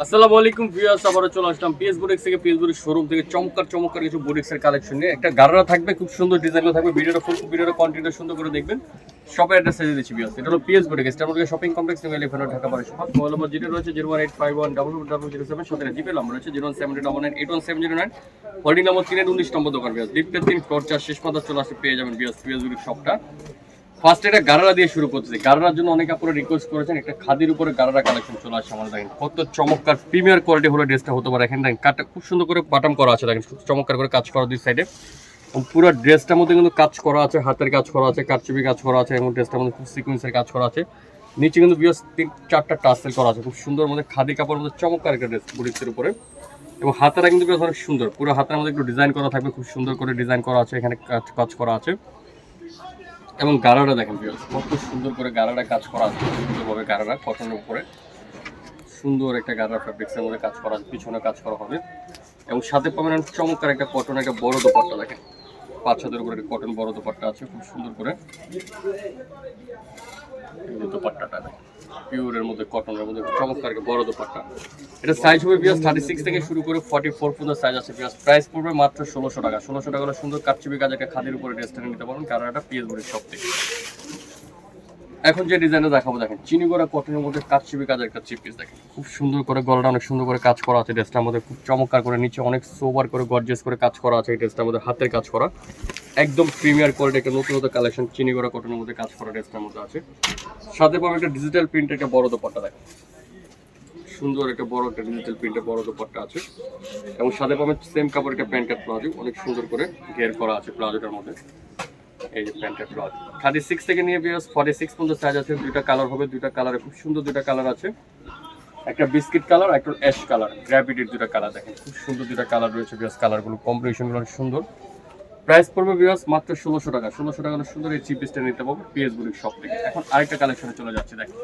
আসসালামু আলাইকুম ভিউয়ার্স, আবারও চলে আসলাম পিএস বুটিক্স থেকে। পিএস বুটিক্স শোরুম থেকে চমৎকার চমৎকার কিছু বুটিক্সের কালেকশন নিয়ে। একটা গাড়া থাকবে, খুব সুন্দর ডিজাইনও থাকবে। ভিডিওটা ফুল ভিডিওটা কন্টেন্টটা সুন্দর করে দেখবেন। শপের অ্যাড্রেস দিয়ে দিচ্ছি ভিউয়ার্স। এটা হলো পিএস বুটিক্স আমাদের shopping complex new elephant Dhaka পারে সব মোবাইল নম্বর যেটা রয়েছে, zero one eight five one double double zero seven. সাথে জিপে নাম্বার রয়েছে, zero seven double nine, eight one seven zero nine. Holding number তিনের উনিশ নম্বর দোকান, ভিউয়ার্স। লিফটের তিন ফ্লোর শেষ মাথা চলে আসে, পেয়ে যাবেন ভিউয়ার্স পিএস বুটিক্স শপটা ফার্স্ট এটা গারারা দিয়ে শুরু করতেছি। গারারার জন্য অনেক আপনারা রিকোয়েস্ট করেছেন, একটা খাদির উপরে গারারা কালেকশন চলে আসছে আমাদের দেখেন। কত চমৎকার প্রিমিয়ার কোয়ালিটি হলো ড্রেসটা হতে পারে। এখানে দেখেন কাটটা খুব সুন্দর করে বাটাম করা আছে দেখেন চমৎকার করে কাজ করা দুই সাইডে পুরো ড্রেসটার মধ্যে কিন্তু কাজ করা আছে, হাতের কাজ করা আছে, কারচুপি কাজ করা আছে, এবং ড্রেসটার মধ্যে খুব সিকুয়েন্সের কাজ করা আছে। নিচে কিন্তু বিয়াস তিন, চারটা টাসেল করা আছে। খুব সুন্দর মধ্যে খাদি কাপড়ের মধ্যে চমৎকার একটা ড্রেস বুড়িক্সের উপরে। এবং হাতেরা কিন্তু বেশ অনেক সুন্দর। পুরো হাতের মধ্যে একটু ডিজাইন করা থাকবে, খুব সুন্দর করে ডিজাইন করা আছে, এখানে কাজ করা আছে। এবং গাড়াটা দেখেন viewers, কত সুন্দর করে গাড়াটা কাজ করা আছে সুন্দরভাবে গাড়াটা কটনের উপরে। সুন্দর একটা গাড়া ফ্যাব্রিক্সের মধ্যে কাজ করা পিছনে কাজ করা হবে। এবং সাথে পাবেন চমৎকার একটা কটন একটা বড় দোপাট্টা দেখেন। পাঁচ হাজার উপরে একটা কটন বড় দোপাট্টা আছে খুব সুন্দর করে। দোপাট্টাটা পিওরের মধ্যে, কটনের মধ্যে, চমৎকার বড় দোপাট্টা। এটা সাইজ হবে পিঁয়াজ থার্টি সিক্স থেকে শুরু করে ফর্টি ফোর পর্যন্ত সাইজ আছে পিঁয়াজ প্রাইস পড়বে মাত্র ষোলোশো টাকা। ষোলোশো টাকা সুন্দর কাচ্চিবি কাজ একটা খাদের উপরে ড্রেসটা নিতে পারেন কারণ এটা পিএস বডির সব থেকে। এখন যে ডিজাইনটা দেখাবো, দেখেন, চিনি করা কটনের মধ্যে কাটচুপি কাজের একটা চিপ দেখেন। খুব সুন্দর করে গলাটা অনেক সুন্দর করে কাজ করা আছে ড্রেসটার মধ্যে, খুব চমৎকার করে নিচে অনেক সোবার করে গর্জিয়াস করে কাজ করা আছে এই ড্রেসটার মধ্যে, হাতের কাজ করা। একদম প্রিমিয়ার কোয়ালিটি একটা নতুন নতুন কালেকশন চিনি করা কটনের মধ্যে কাজ করা ড্রেসটার মধ্যে আছে। সাথে পাবেন একটা ডিজিটাল প্রিন্টের একটা বড় দোপাট্টা, দেখেন। সুন্দর একটা বড় একটা ডিজিটাল প্রিন্টের বড় দোপাট্টা আছে। এবং সাথে পাবেন সেম কাপড় একটা প্যান্ট কাট প্লাজো, অনেক সুন্দর করে ঘের করা আছে প্লাজোটার মধ্যে। এই যে প্যান্ট কাট থার্টি সিক্স থেকে নিয়ে বিয়াস ফর্টি সিক্স পর্যন্ত সাইজ আছে। দুইটা কালার হবে, দুইটা কালারে খুব সুন্দর দুইটা কালার আছে। একটা বিস্কিট কালার একটা অ্যাশ কালার গ্র্যাভিটির দুইটা কালার দেখেন। খুব সুন্দর দুইটা কালার রয়েছে বিয়াস কালারগুলো কম্বিনেশনগুলো অনেক সুন্দর। প্রাইস পড়বে বিয়াস মাত্র ষোলোশো টাকা। ষোলোশো টাকা সুন্দর এই চিপিসটা নিতে পারব পিএস শপ থেকে। এখন আরেকটা কালেকশনে চলে যাচ্ছে, দেখেন।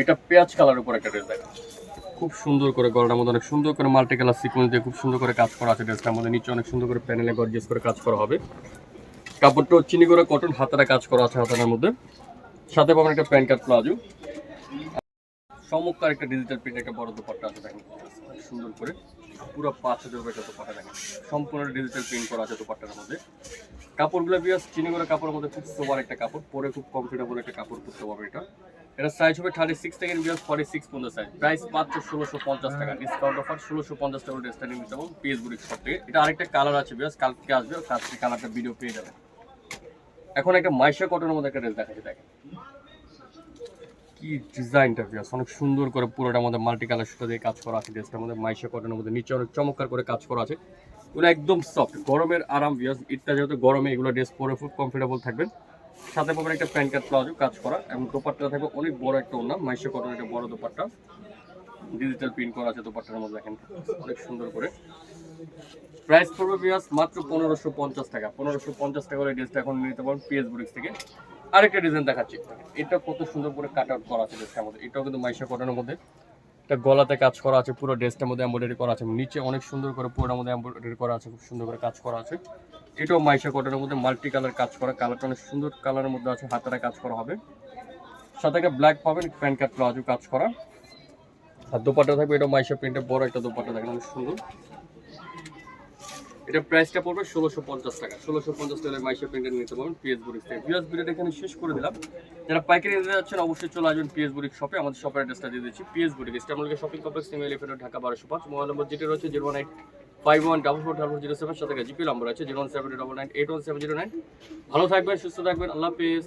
এটা পেঁয়াজ কালার উপর একটা ড্রেস দেখেন। খুব সুন্দর করে গলাটার মধ্যে অনেক সুন্দর করে মাল্টি কালার সিকোয়েন্স দিয়ে খুব সুন্দর করে কাজ করা আছে ড্রেসটার মধ্যে। নিচে অনেক সুন্দর করে প্যানেলে গর্জিয়াস করে কাজ করা হবে। কাপড়টা চিনি করে কটন হাতারা কাজ করা আছে হাতার মধ্যে। সাথে পাবেন একটা প্যান্ট কাট প্লাজো। চমৎকার একটা ডিজিটাল প্রিন্ট একটা বড় দোপাট্টা আছে দেখেন। সুন্দর করে পুরো পাঁচ হাজার রুপে একটা দোপাট্টা দেখেন। সম্পূর্ণ ডিজিটাল প্রিন্ট করা আছে দোপাট্টার মধ্যে। কাপড়গুলো বিয়াস চিনি করে কাপড়ের মধ্যে খুব সোবার একটা কাপড়, পরে খুব কমফোর্টেবল একটা কাপড় পরতে পারবে এটা। এটা সাইজ হবে থার্টি সিক্স থেকে ফর্টি সিক্স পর্যন্ত সাইজ প্রাইস মাত্র ষোলোশো পঞ্চাশ টাকা। ডিসকাউন্ট অফার ষোলোশো পঞ্চাশ টাকা পিএস বুড়ির সব থেকে এটা আরেকটা কালার আছে কালকে আসবে কালকে কালারটা ভিডিও পেয়ে যাবে এখন একটা মাইশা কটনের মধ্যে একটা ড্রেস দেখাচ্ছি দেখেন। কি ডিজাইনটা বিয়াস অনেক সুন্দর করে পুরোটার মধ্যে মাল্টি কালার সুতা দিয়ে কাজ করা আছে ড্রেসটার মধ্যে। মাইশা কটনের মধ্যে নিচে অনেক চমৎকার করে কাজ করা আছে। এগুলো একদম সফট গরমের আরাম বিয়াস ইটটা যেহেতু গরমে এগুলো ড্রেস পরে খুব কমফোর্টেবল থাকবেন। সাথে পাবেন একটা প্যান্ট কাট প্লাজো কাজ করা এবং দোপাট্টা থাকবে অনেক বড় একটা ওনা মাইশা কটনের একটা বড় দোপাট্টা। ডিজিটাল প্রিন্ট করা আছে দোপাট্টার মধ্যে দেখেন। অনেক সুন্দর করে। প্রাইস পড়বে বিয়াস মাত্র পনেরোশো পঞ্চাশ টাকা। পনেরোশো পঞ্চাশ টাকা করে ড্রেসটা এখন নিতে পারেন পিএস বুরিক্স থেকে। আরেকটা ডিজাইন দেখাচ্ছি। এটা কত সুন্দর করে কাট আউট করা আছে ড্রেসটার মধ্যে। এটাও কিন্তু মাইশা কটনের মধ্যে। একটা গলাতে কাজ করা আছে, পুরো ড্রেসটার মধ্যে এমব্রয়ডারি করা আছে। নিচে অনেক সুন্দর করে পুরোটার মধ্যে এমব্রয়ডারি করা আছে, খুব সুন্দর করে কাজ করা আছে। এটাও মাইশা কটনের মধ্যে মাল্টি কালার কাজ করা, কালারটা অনেক সুন্দর, কালারের মধ্যে আছে হাতারা কাজ করা হবে। সাথে একটা ব্ল্যাক পাবেন প্যান্ট কাট প্লাজো কাজ করা। আর দোপাট্টা থাকবে এটা মাইশা প্রিন্টের বড় একটা দোপাট্টা, দেখেন অনেক সুন্দর। এটা প্রাইসটা পড়বে ষোলোশো পঞ্চাশ টাকা, ষোলোশো পঞ্চাশ টাকা মাইশা প্রিন্টের নিতে পারবেন পিএস বুরিক থেকে। পিএস বুরিক এখানে শেষ করে দিলাম। যারা পাইকারি নিতে যাচ্ছেন, অবশ্যই চলে আসবেন পিএস বুরিক শপে আমাদের শপের অ্যাড্রেসটা দিয়ে দিচ্ছি পিএস বুরিক ইস্টামলিকে shopping complex new elephant Dhaka বারোশো পাঁচ। মোবাইল নম্বর যেটা রয়েছে zero nine five one double four double zero seven সাথে জিপি নম্বর আছে zero one seven double nine eight one seven zero nine ভালো থাকবেন, সুস্থ থাকবেন, আল্লাহ হাফিজ।